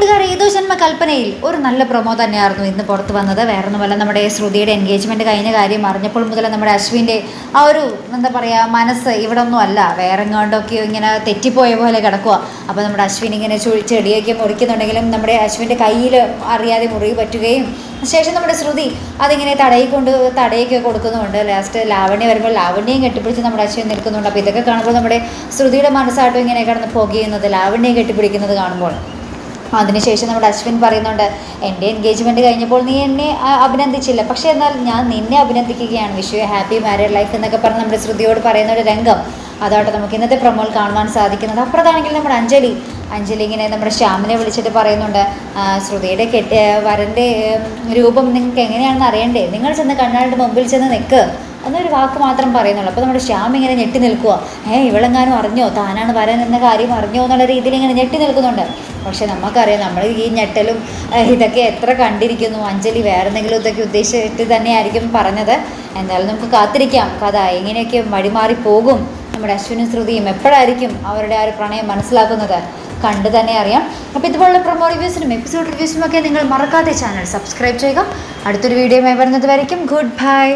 കൂട്ടുകാർ ഏതോ ജന്മ കൽപ്പനയിൽ ഒരു നല്ല പ്രൊമോ തന്നെയായിരുന്നു ഇന്ന് പുറത്തു വന്നത്. വേറെ ഒന്നുമല്ല നമ്മുടെ ശ്രുതിയുടെ എൻഗേജ്മെന്റ് കഴിഞ്ഞ കാര്യം അറിഞ്ഞപ്പോൾ മുതൽ നമ്മുടെ അശ്വിന്റെ ആ ഒരു എന്താ പറയുക മനസ്സ് ഇവിടെ ഒന്നും അല്ല. വേറെ എങ്ങാണ്ടൊക്കെ ഇങ്ങനെ തെറ്റിപ്പോയ പോലെ കിടക്കുക അപ്പോൾ നമ്മുടെ അശ്വിൻ ഇങ്ങനെ ചെടിയൊക്കെ മുറിക്കുന്നുണ്ടെങ്കിലും നമ്മുടെ അശ്വിന്റെ കയ്യിൽ അറിയാതെ മുറിവ് പറ്റുകയും ശേഷം നമ്മുടെ ശ്രുതി അതിങ്ങനെ തടയിക്കൊണ്ട് തടയൊക്കെ കൊടുക്കുന്നുണ്ട് ലാസ്റ്റ് ലാവണ്യ വരുമ്പോൾ ലാവണ്യം കെട്ടിപ്പിടിച്ച് നമ്മുടെ അശ്വിൻ നിൽക്കുന്നുണ്ട്. അപ്പോൾ ഇതൊക്കെ കാണുമ്പോൾ നമ്മുടെ ശ്രുതിയുടെ മനസ്സായിട്ടും ഇങ്ങനെ കിടന്ന് പുകയുന്നത് ലാവണ്യം കെട്ടിപ്പിടിക്കുന്നത് കാണുമ്പോൾ. അതിനുശേഷം നമ്മുടെ അശ്വിൻ പറയുന്നുണ്ട് എന്റെ എൻഗേജ്മെന്റ് കഴിഞ്ഞപ്പോൾ നീ എന്നെ അഭിനന്ദിച്ചില്ല. പക്ഷേ എന്നാൽ ഞാൻ നിന്നെ അഭിനന്ദിക്കുകയാണ്. വിഷു ഹാപ്പി മാരീഡ് ലൈഫ് എന്നൊക്കെ പറഞ്ഞ് നമ്മുടെ ശ്രുതിയോട് പറയുന്ന ഒരു രംഗം. അതാവട്ടെ നമുക്ക് ഇന്നത്തെ പ്രമോൾ കാണുവാൻ സാധിക്കുന്നത് അപ്പുറത്താണെങ്കിൽ നമ്മുടെ അഞ്ജലി. അഞ്ജലി ഇങ്ങനെ നമ്മുടെ ശ്യാമിനെ വിളിച്ചിട്ട് പറയുന്നുണ്ട് ശ്രുതിയുടെ കെട്ടി വരന്റെ രൂപം നിങ്ങൾക്ക് എങ്ങനെയാണെന്ന് അറിയണ്ടേ? നിങ്ങൾ ചെന്ന് കണ്ണാടിന്റെ മുമ്പിൽ ചെന്ന് നിൽക്ക്. എന്നൊരു വാക്ക് മാത്രം പറയുന്നുള്ളൂ. അപ്പോൾ നമ്മുടെ ശ്യാം ഇങ്ങനെ ഞെട്ടി നിൽക്കുക ഏഹ് ഇവളെങ്ങാനും അറിഞ്ഞോ? താനാണ് വരാൻ എന്ന കാര്യം അറിഞ്ഞോ എന്നുള്ള രീതിയിൽ ഇങ്ങനെ ഞെട്ടി നിൽക്കുന്നുണ്ട്. പക്ഷെ നമുക്കറിയാം നമ്മൾ ഈ ഞെട്ടലും ഇതൊക്കെ എത്ര കണ്ടിരിക്കുന്നു. അഞ്ജലി വേറെ എന്തെങ്കിലും ഇതൊക്കെ ഉദ്ദേശിച്ചിട്ട് തന്നെയായിരിക്കും പറഞ്ഞത്. എന്തായാലും നമുക്ക് കാത്തിരിക്കാം. കഥ എങ്ങനെയൊക്കെ വഴിമാറി പോകും. നമ്മുടെ അശ്വിനും ശ്രുതിയും എപ്പോഴായിരിക്കും അവരുടെ ആ ഒരു പ്രണയം മനസ്സിലാക്കുന്നത്? കണ്ട് തന്നെ അറിയാം. അപ്പോൾ ഇതുപോലുള്ള പ്രൊമോ റിവ്യൂസിനും എപ്പിസോഡ് റിവ്യൂസിനും ഒക്കെ നിങ്ങൾ മറക്കാതെ ചാനൽ സബ്സ്ക്രൈബ് ചെയ്യുക. അടുത്തൊരു വീഡിയോയുമായി വരുന്നത് വരയ്ക്കും ഗുഡ് ബൈ